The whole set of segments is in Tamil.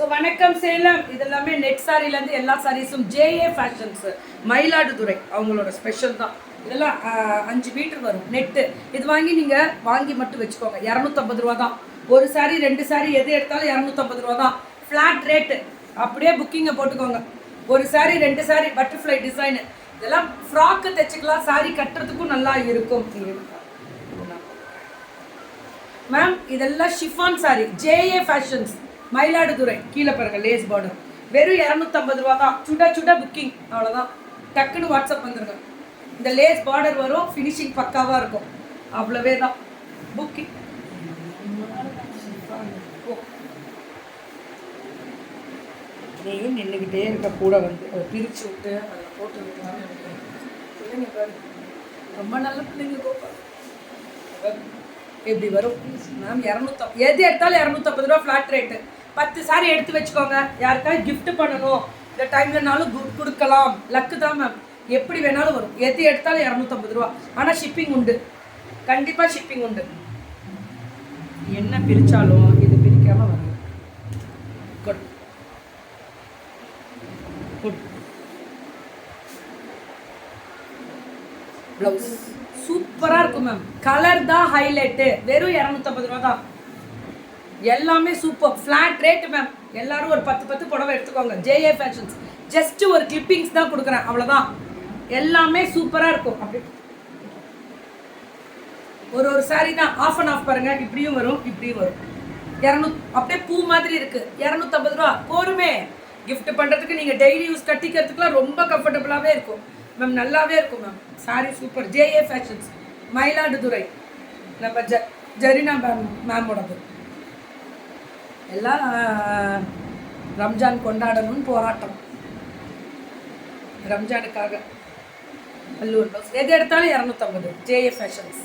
ஸோ வணக்கம் சேலம். இதெல்லாமே நெட் சாரிலேருந்து எல்லா சாரீஸும் ஜேஏ ஃபேஷன்ஸ் மயிலாடுதுறை அவங்களோட ஸ்பெஷல் தான். இதெல்லாம் அஞ்சு மீட்டர் வரும் நெட்டு இது வாங்கி நீங்கள் வாங்கி மட்டும் வச்சுக்கோங்க. இரநூத்தம்பது ரூபா தான். ஒரு சாரி ரெண்டு சாரி எது எடுத்தாலும் இரநூத்தம்பது ரூபா தான். ஃப்ளாட் ரேட்டு அப்படியே புக்கிங்கை போட்டுக்கோங்க. ஒரு சாரி ரெண்டு சாரி பட்டர்ஃப்ளை டிசைனு இதெல்லாம் ஃப்ராக்கு தைச்சிக்கலாம். சாரி கட்டுறதுக்கும் நல்லா இருக்கும். மேம் இதெல்லாம் chiffon sari J A fashions Mayiladuthurai கீழே பாருங்க லேஸ் பார்டர் வெறும் இரநூத்தம்பது ரூபா தான். சுட சுட புக்கிங் அவ்வளோதான் டக்குன்னு வாட்ஸ்அப் வந்துருங்க. இந்த லேஸ் பார்டர் வரும் ஃபினிஷிங் பக்காவாக இருக்கும். அவ்வளவே தான். புக்கிங் நீயும் நின்றுக்கிட்டே இருக்க கூட வந்து அதை பிரித்து விட்டு அதில் போட்டு பிள்ளைங்க பாரு. ரொம்ப நல்ல பிள்ளைங்க கோப்பா எப்படி வரும்? மேம் இரநூத்தம் எது எடுத்தாலும் இரநூத்தம்பது ரூபா ஃப்ளாட் ரேட்டு பத்து சாரி எடுத்து வச்சுக்கோங்க. யாருக்காவது கிஃப்ட் பண்ணணும். இந்த டைம்லனாலும் கொடுக்கலாம். லக்கு தான் மேம் எப்படி வேணாலும் வரும். எது எடுத்தாலும் இரநூத்தம்பது ரூபா. ஆனால் ஷிப்பிங் உண்டு. கண்டிப்பாக ஷிப்பிங் உண்டு. என்ன பிரித்தாலும் இது பிரிக்காமல் வரும். குட் குட் ப்ளவுஸ் சூப்பராக இருக்கும் மேம் கலர் தான் ஹைலைட்டு வெறும் இரநூத்தம்பது ரூபா தான். எல்லாமே சூப்பர் ஃப்ளாட் ரேட் மேம் எல்லாரும் ஒரு பத்து பத்து புடவை எடுத்துக்கோங்க. ஜேஏ ஃபேஷன்ஸ் ஜஸ்ட் ஒரு கிளிப்பிங்ஸ் தான் கொடுக்குறேன். அவ்வளோதான் எல்லாமே சூப்பராக இருக்கும். அப்படி ஒரு ஒரு சாரி தான். ஆஃப் அண்ட் ஆஃப் பாருங்க. இப்படியும் வரும் இப்படியும் வரும். இரநூத் அப்படியே பூ மாதிரி இருக்கு. இரநூத்தம்பது ரூபா. போருமே. கிஃப்ட் பண்ணுறதுக்கு நீங்கள் டெய்லி யூஸ் கட்டிக்கிறதுக்குலாம் ரொம்ப கம்ஃபர்டபுளாகவே இருக்கும். மேம் நல்லாவே இருக்கும் ma'am sari super JA fashions Mayiladuthurai. நம்ம ஜ ஜரினா மேம் மேமோடது எல்லாம் ரம்ஜான் கொண்டாடணும்னு போராட்டம். ரம்ஜானுக்காக. பல்லூர் பஸ். எது எடுத்தாலும் இரநூத்தம்பது. ஜேஏ ஃபேஷன்ஸ்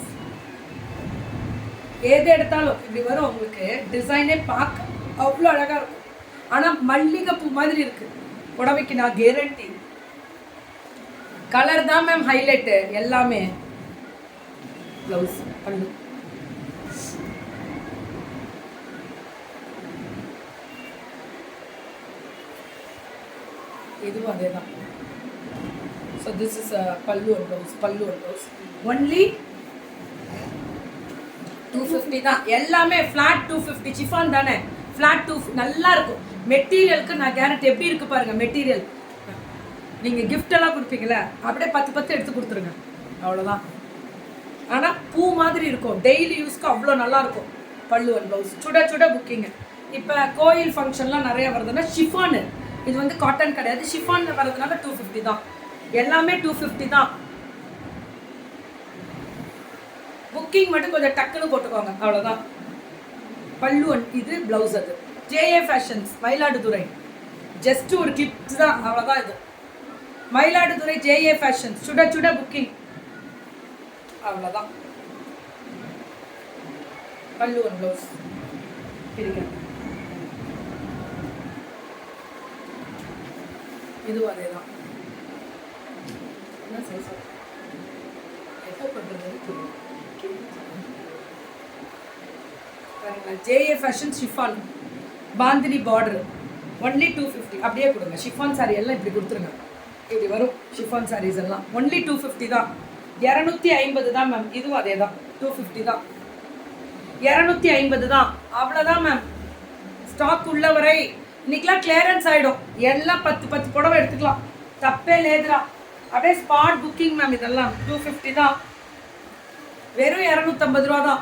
எது எடுத்தாலும் இப்படி வரும் உங்களுக்கு. டிசைனே பார்க்க அவ்வளோ அழகாக இருக்கும். ஆனால் மல்லிகைப்பூ மாதிரி இருக்குது புடவைக்கு நான் கேரண்டி கலர் தான் மேம் ஹைலைட்டு எல்லாமே. ப்ளவுஸ் பண்ணு இதுவும் அதே தான். So this is pallu and blouse pallu and blouse only two fifty தான். எல்லாமே ஃப்ளாட் டூ ஃபிஃப்டி சிஃபான் தானே? ஃப்ளாட் டூ நல்லா இருக்கும். மெட்டீரியலுக்கு நான் கேரண்ட் எப்படி இருக்கு பாருங்க மெட்டீரியல் நீங்கள் கிஃப்டெல்லாம் கொடுப்பீங்களே அப்படியே பத்து பத்து எடுத்து கொடுத்துருங்க. அவ்வளோதான் ஆனால் பூ மாதிரி இருக்கும். டெய்லி யூஸ்க்கு அவ்வளோ நல்லா இருக்கும். பல்லு அண்ட் ப்ளவுஸ் சுட சுட புக்கிங்க இப்போ கோயில் ஃபங்க்ஷன்லாம் நிறைய வருதுன்னா ஷிஃபானு இது வந்து காட்டன் கிடையாது. ஷிஃபானில் வரதுனால டூ ஃபிஃப்டி தான். எல்லாமே டூ ஃபிஃப்டி தான். புக்கிங் மட்டும் கொஞ்சம் டக்குன்னு போட்டுக்கோங்க. அவ்வளோதான் பல்லு இது ப்ளவுஸ் அது. J A fashions Mayiladuthurai. Just ஒரு கிஃப்ட் தான். அவ்வளோதான் இது. மயிலாடுதுறை ஜேஏ ஃபேஷன்ஸ் சுட சுட புக்கிங் அவ்வளோதான் பல்லு ஒன் ப்ளவுஸ் பிரிக்கிறேன் இதுவும் அதே தான் என்ன size எப்போ பண்ணுறதுன்னு தெரியும் J A fashion chiffon bandhani border only two fifty அப்படியே கொடுங்க. ஷிஃபான் சாரி எல்லாம் இப்படி கொடுத்துருங்க. இப்படி வரும் ஷிஃபான் சாரீஸ் எல்லாம். ஒன்லி டூ ஃபிஃப்டி தான். இரநூத்தி ஐம்பது தான் மேம் இதுவும் அதே தான் டூ ஃபிஃப்டி தான். இரநூத்தி ஐம்பது தான். அவ்வளோதான் மேம் ஸ்டாக் உள்ளவரை இன்னைக்கெல்லாம் கிளியரன்ஸ் ஆகிடும் எல்லாம் பத்து பத்து புடவை எடுத்துக்கலாம். தப்பே லேதுரா அப்படியே ஸ்பாட் புக்கிங் மேம் இதெல்லாம். டூ ஃபிஃப்டி தான். வெறும் இரநூத்தம்பது ரூபா தான்.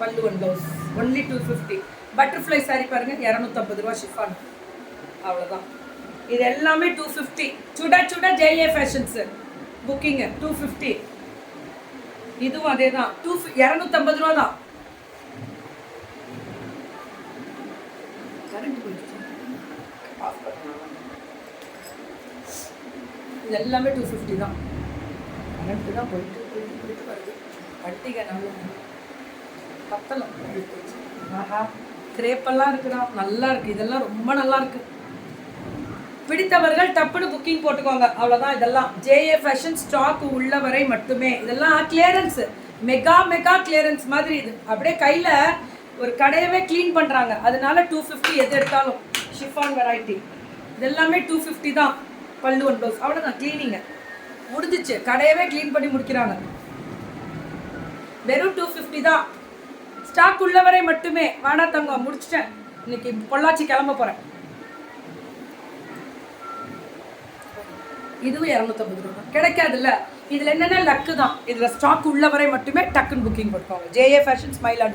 பல்லு one blouse only two fifty butterfly sari பாருங்க. இரநூத்தம்பது ரூபா ஷிஃபான் அவ்வளோதான் இது எல்லாமே டூ ஃபிஃப்டி சுட சுட J A fashions booking two fifty இதுவும் அதே தான் டூ இரநூத்தம்பது ரூபா தான். கரண்ட் போயிடுச்சு. ஆஃப் பண்ணலாம் இது எல்லாமே டூ ஃபிஃப்டி தான். கரண்ட்டு தான் போயிட்டு போயிட்டு போயிட்டு வருது. பட்டிகை நல்ல பத்தலம் ஆஹா கிரேப்பெல்லாம் இருக்குடா. நல்லா இருக்கு. இதெல்லாம் ரொம்ப நல்லா இருக்கு. பிடித்தவர்கள் டப்புன்னு புக்கிங் போட்டுக்கோங்க. அவ்வளோதான் இதெல்லாம். ஜேஏ ஃபேஷன் ஸ்டாக் உள்ள வரை மட்டுமே. இதெல்லாம் கிளியரன்ஸ் மெகா மெகா கிளியரன்ஸ் மாதிரி இது. அப்படியே கையில் ஒரு கடையவே க்ளீன் பண்ணுறாங்க அதனால டூ ஃபிஃப்டி எது எடுத்தாலும் ஷிஃபான் வெரைட்டி இதெல்லாமே டூ ஃபிஃப்டி தான். பல்லு ஒன் ப்ளவுஸ் அவ்வளோதான் க்ளீனிங்கு முடிஞ்சிச்சு. கடையவே க்ளீன் பண்ணி முடிக்கிறாங்க. வெறும் டூ ஃபிஃப்டி தான். ஸ்டாக் உள்ளவரை மட்டுமே. வேணா தங்க முடிச்சிட்டேன். இன்னைக்கு பொள்ளாச்சி கிளம்ப போகிறேன் இதுவும் இரநூத்தம்பது ரூபா கிடைக்காதுல்ல. இதில் என்னென்ன லக்கு தான்? இதில் ஸ்டாக் உள்ளவரை மட்டுமே டக்குன்னு புக்கிங் பண்ணுவாங்க ஜேஏ ஃபேஷன் ஸ்மைல்